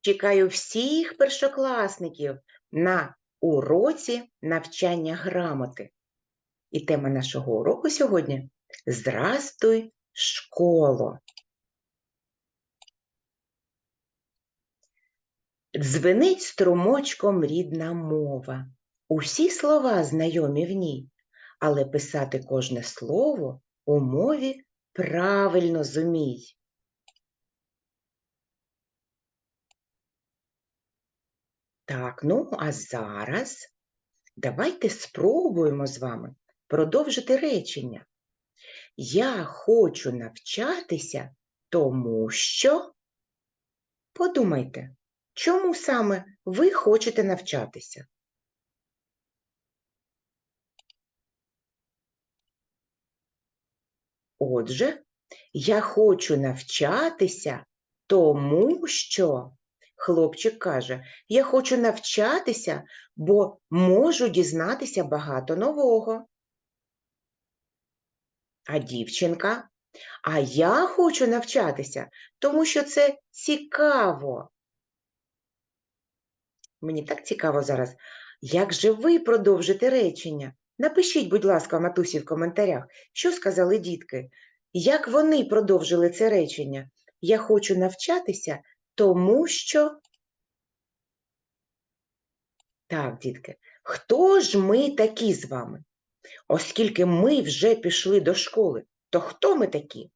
Чекаю всіх першокласників на уроці навчання грамоти. І тема нашого уроку сьогодні Здрастуй, школо. Дзвенить струмочком рідна мова. Усі слова знайомі в ній, але писати кожне слово у мові правильно зумій. Так, ну а зараз давайте спробуємо з вами продовжити речення. Я хочу навчатися, тому що. Подумайте, чому саме ви хочете навчатися? Отже, я хочу навчатися, тому що хлопчик каже, я хочу навчатися, бо можу дізнатися багато нового. А дівчинка, а я хочу навчатися, тому що це цікаво. Мені так цікаво зараз, як же ви продовжите речення? Напишіть, будь ласка, матусі в коментарях, що сказали дітки, як вони продовжили це речення. Я хочу навчатися, тому що. Так, дітки, хто ж ми такі з вами? Оскільки ми вже пішли до школи, то хто ми такі?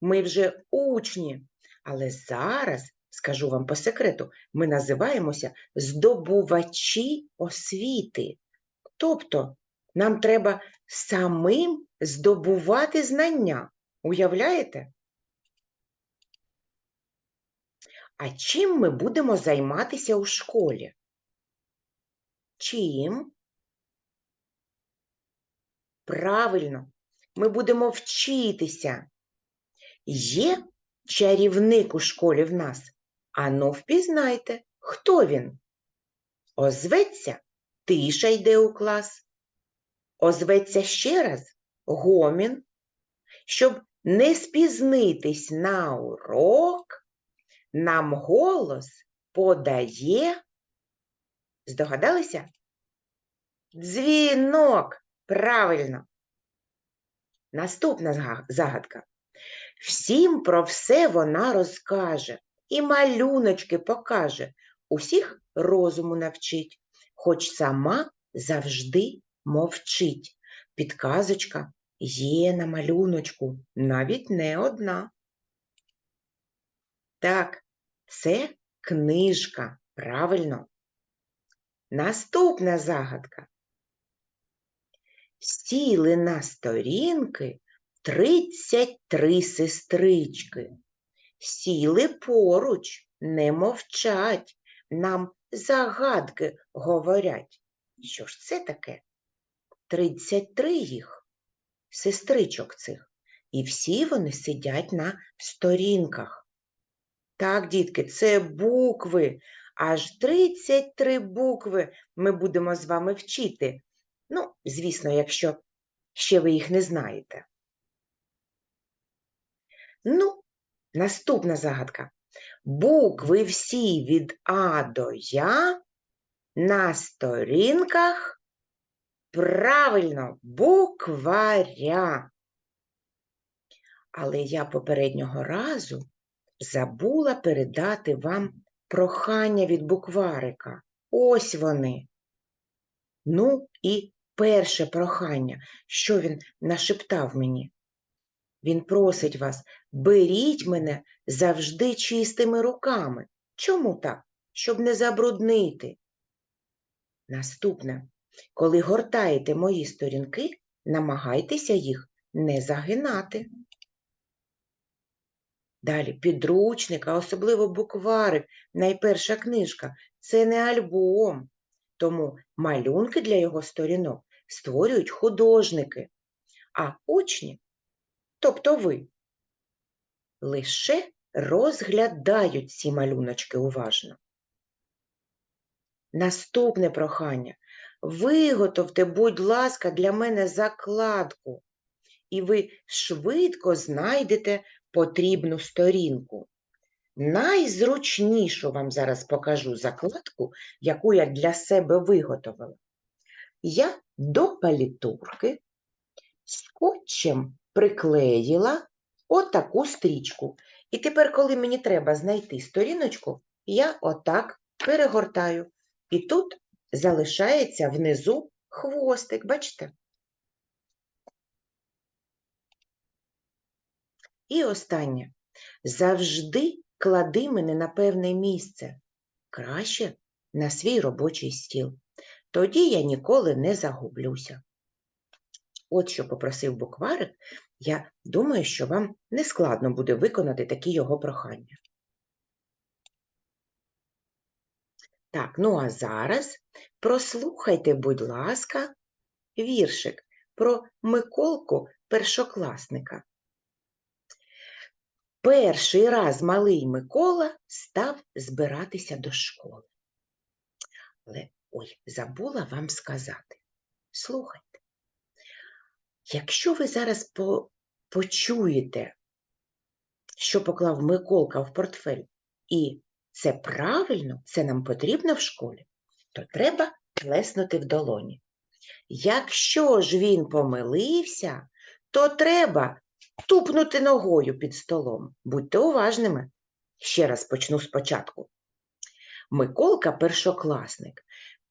Ми вже учні. Але зараз, скажу вам по секрету, ми називаємося здобувачі освіти. Тобто нам треба самим здобувати знання. Уявляєте? А чим ми будемо займатися у школі? Чим? Правильно, ми будемо вчитися. Є чарівник у школі в нас. Ану, впізнайте, хто він? Озветься, тиша йде у клас. Озветься ще раз гомін. Щоб не спізнитись на урок, нам голос подає. Здогадалися? Дзвінок. Правильно. Наступна загадка. Всім про все вона розкаже і малюночки покаже, усіх розуму навчить, хоч сама завжди мовчить. Підказочка є на малюночку, навіть не одна. Так, це книжка, правильно. Наступна загадка. Сіли на сторінки тридцять три сестрички. Сіли поруч, не мовчать, нам загадки говорять. Що ж це таке? Тридцять три їх, сестричок цих, і всі вони сидять на сторінках. Так, дітки, це букви. Аж 33 букви ми будемо з вами вчити. Ну, звісно, якщо ще ви їх не знаєте. Ну, наступна загадка. Букви всі від А до Я на сторінках правильно букваря. Але я попереднього разу забула передати вам прохання від букварика. Ось вони. Ну і перше прохання, що він нашептав мені. Він просить вас, беріть мене завжди чистими руками. Чому так? Щоб не забруднити. Наступне, коли гортаєте мої сторінки, намагайтеся їх не загинати. Далі підручник, а особливо букварик, найперша книжка це не альбом. Тому малюнки для його сторінок створюють художники, а учні, тобто ви, лише розглядають ці малюночки уважно. Наступне прохання. Виготовте, будь ласка, для мене закладку, і ви швидко знайдете потрібну сторінку. найзручнішу вам зараз покажу закладку, яку я для себе виготовила. Я до палітурки скотчем приклеїла отаку стрічку. І тепер, коли мені треба знайти сторіночку, я отак перегортаю. І тут залишається внизу хвостик, бачите? І останнє. Завжди клади мене на певне місце, краще на свій робочий стіл. Тоді я ніколи не загублюся. От що попросив букварик, я думаю, що вам не складно буде виконати такі його прохання. Так, ну а зараз прослухайте, будь ласка, віршик про Миколку першокласника. Перший раз малий Микола став збиратися до школи. Але ой, забула вам сказати. Слухайте. Якщо ви зараз по, почуєте, що поклав Миколка в портфель, і це правильно, це нам потрібно в школі, то треба плеснути в долоні. Якщо ж він помилився, то треба тупнути ногою під столом. Будьте уважними. Ще раз почну спочатку. Миколка першокласник.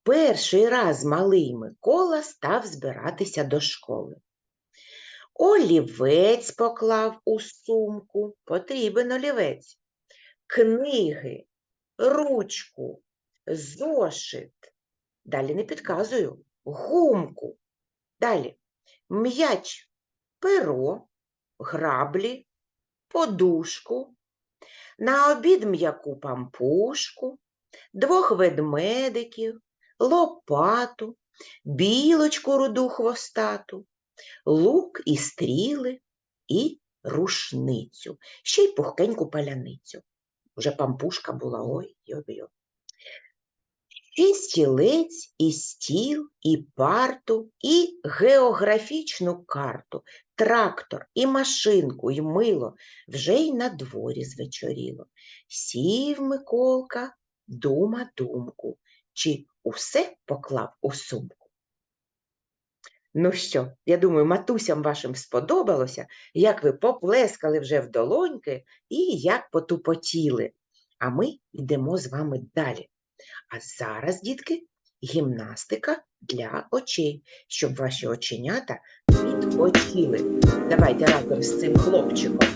Перший раз малий Микола став збиратися до школи. Олівець поклав у сумку, потрібен олівець, книги, ручку, зошит. Далі не підказую, гумку. Далі м'яч, перо, граблі, подушку, на обід м'яку пампушку, двох ведмедиків, лопату, білочку руду хвостату, лук і стріли і рушницю, ще й пухкеньку паляницю. Уже пампушка була, ой, йо-йо. І стілець, і стіл, і парту, і географічну карту, трактор, і машинку, і мило вже й на дворі звечоріло. Сів Миколка, дума думку, чи усе поклав у сумку. Ну що, я думаю, матусям вашим сподобалося, як ви поплескали вже в долоньки і як потупотіли. А ми йдемо з вами далі. А зараз, дітки, гімнастика для очей, щоб ваші оченята відпочили. Давайте разом з цим хлопчиком.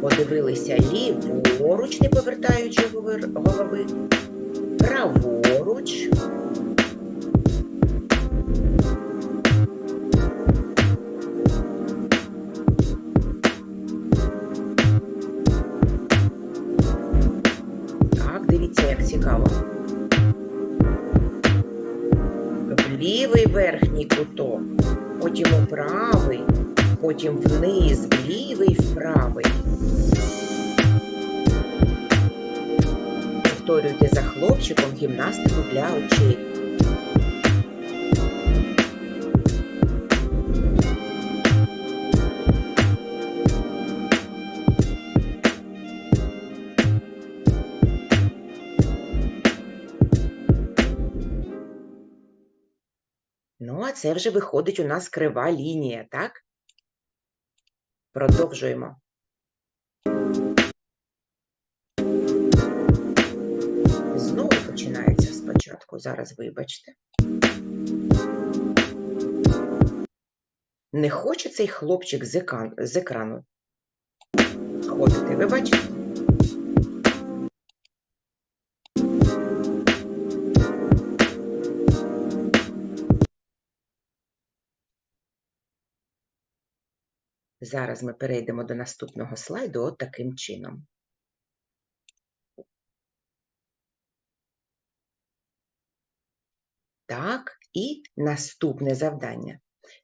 Подивилися ліворуч, не повертаючи голови, праворуч. Потім вниз, лівий, правий. Повторюйте за хлопчиком гімнастику для очей. Ну, а це вже виходить у нас крива лінія, так? Продовжуємо. Знову починається спочатку. Зараз вибачте. Не хоче цей хлопчик з, екрану ходити, ви бачите? Зараз ми перейдемо до наступного слайду от таким чином. Так, і наступне завдання.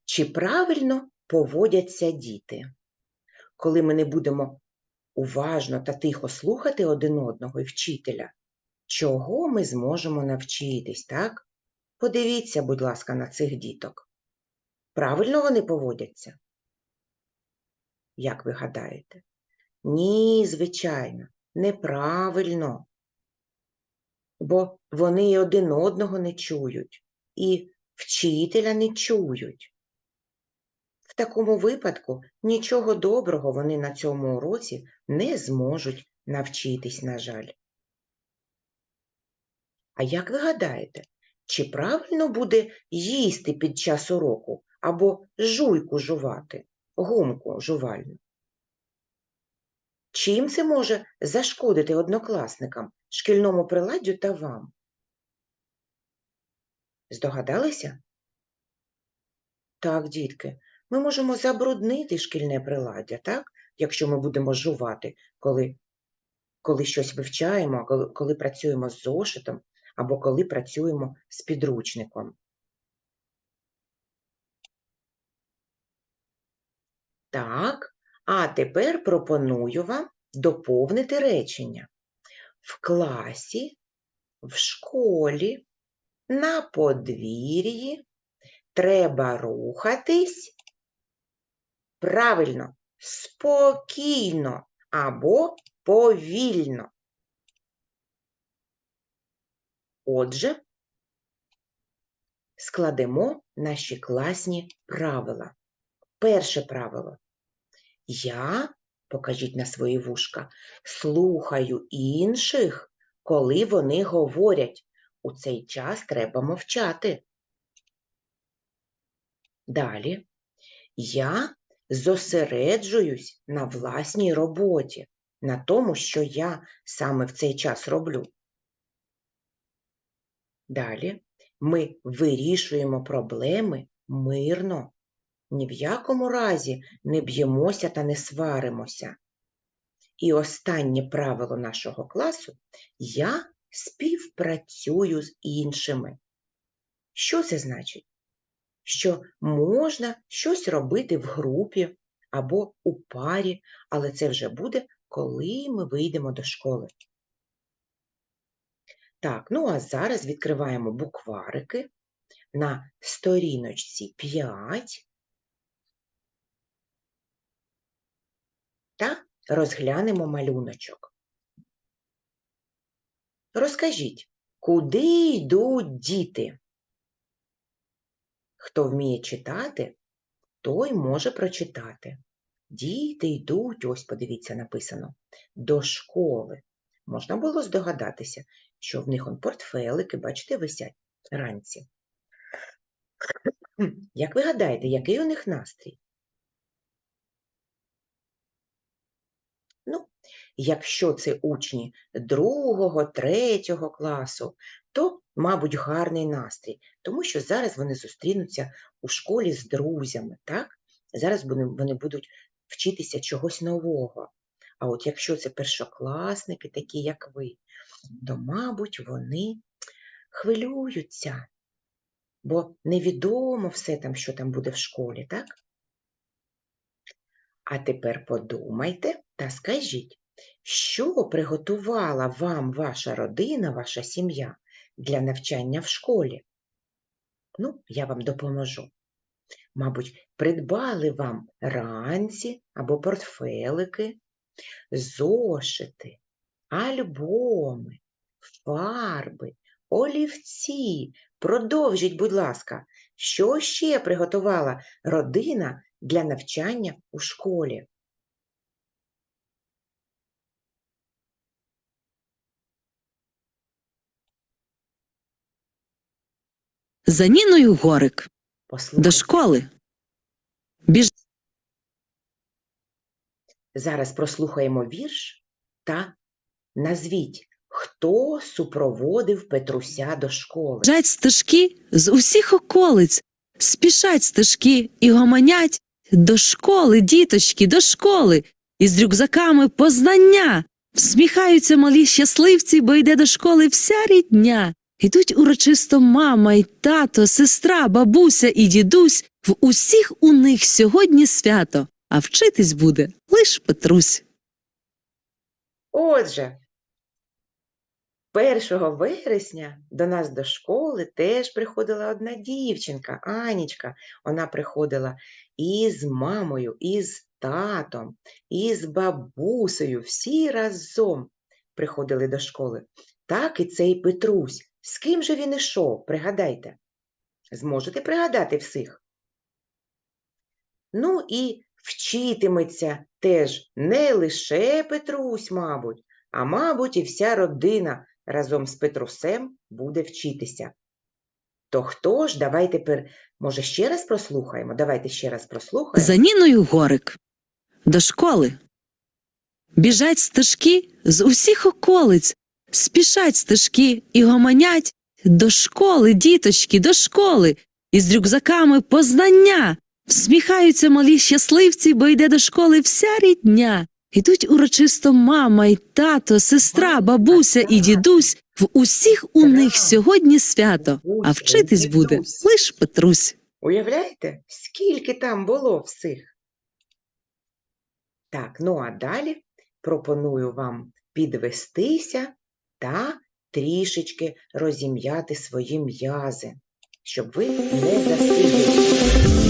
Чи правильно поводяться діти? Коли ми не будемо уважно та тихо слухати один одного і вчителя, чого ми зможемо навчитись, так? Подивіться, будь ласка, на цих діток. Правильно вони поводяться? Як ви гадаєте? Ні, звичайно, неправильно. Бо вони і один одного не чують, і вчителя не чують. В такому випадку нічого доброго вони на цьому уроці не зможуть навчитись, на жаль. А як ви гадаєте, чи правильно буде їсти під час уроку або жуйку жувати, гумку жувальну? Чим це може зашкодити однокласникам, шкільному приладдю та вам? Здогадалися? Так, дітки, ми можемо забруднити шкільне приладдя, так? Якщо ми будемо жувати, коли, коли щось вивчаємо, коли, коли працюємо з зошитом або коли працюємо з підручником. Так, а тепер пропоную вам доповнити речення. В класі, в школі, на подвір'ї треба рухатись правильно, спокійно або повільно. Отже, складемо наші класні правила. Перше правило. Я, покажіть на свої вушка, слухаю інших, коли вони говорять. У цей час треба мовчати. Далі. Я зосереджуюсь на власній роботі, на тому, що я саме в цей час роблю. Далі ми вирішуємо проблеми мирно, ні в якому разі не б'ємося та не сваримося. І останнє правило нашого класу я співпрацюю з іншими. Що це значить? Що можна щось робити в групі або у парі, але це вже буде, коли ми вийдемо до школи. Так, ну а зараз відкриваємо букварики на сторіночці 5 та розглянемо малюночок. Розкажіть, куди йдуть діти? Хто вміє читати, той може прочитати. Діти йдуть, ось подивіться, написано, до школи. Можна було здогадатися, що в них он портфелики, бачите, висять ранці. Як ви гадаєте, який у них настрій? Ну, якщо це учні другого, третього класу, то, мабуть, гарний настрій, тому що зараз вони зустрінуться у школі з друзями, так? Зараз вони, будуть вчитися чогось нового. А от якщо це першокласники, такі як ви, то, мабуть, вони хвилюються, бо невідомо все там, що там буде в школі, так? А тепер подумайте та скажіть, що приготувала вам ваша родина, ваша сім'я для навчання в школі? Ну, я вам допоможу. Мабуть, придбали вам ранці або портфелики, зошити, альбоми, фарби, олівці. Продовжіть, будь ласка, що ще приготувала родина для навчання у школі? За Ніною Горик Послухайте. до школи. Біж... Зараз прослухаємо вірш та назвіть, хто супроводив Петруся до школи. Біжать стежки з усіх околиць, спішать стежки і гомонять до школи, діточки, до школи, із рюкзаками познання. Всміхаються малі щасливці, бо йде до школи вся рідня. Ідуть урочисто мама й тато, сестра, бабуся і дідусь. В усіх у них сьогодні свято, а вчитись буде лиш Петрусь. Отже, 1 вересня до нас до школи теж приходила одна дівчинка, Анічка. Вона приходила і з мамою, і з татом, і з бабусею. Всі разом приходили до школи. Так і цей Петрусь. З ким же він ішов? Пригадайте. Зможете пригадати всіх? Ну і вчитиметься теж не лише Петрусь, мабуть, а мабуть, і вся родина разом з Петрусем буде вчитися. То хто ж? Давай тепер, може, ще раз прослухаємо? Давайте ще раз прослухаємо. За Ніною Горик. До школи. Біжать стежки з усіх околиць, спішать стежки і гомонять. До школи, діточки, до школи. Із рюкзаками познання. Всміхаються малі щасливці, бо йде до школи вся рідня. Йдуть урочисто мама й тато, сестра, бабуся і дідусь. В усіх у них сьогодні свято, а вчитись буде лиш Петрусь. Уявляєте, скільки там було всіх? Так, ну а далі пропоную вам підвестися та трішечки розім'яти свої м'язи, щоб ви не застигли.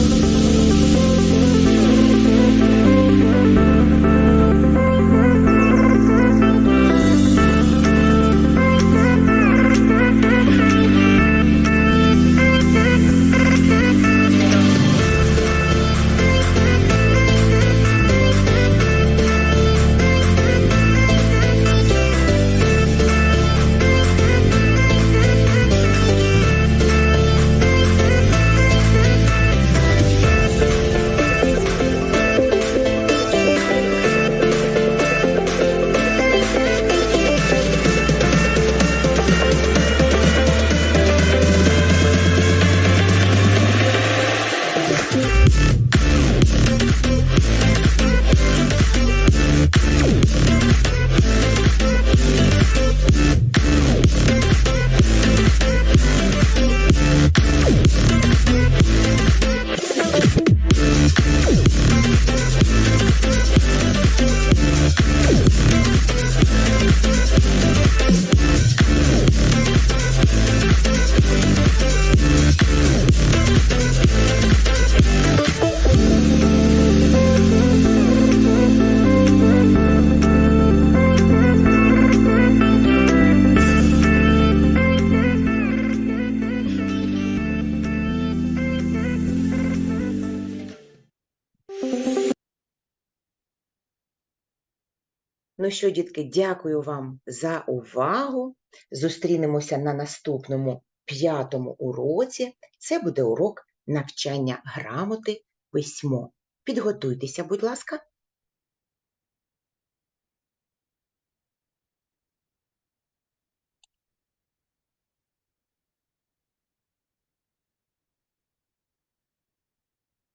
Ну що, дітки, дякую вам за увагу. Зустрінемося на наступному п'ятому уроці. Це буде урок навчання грамоти письмо. Підготуйтеся, будь ласка.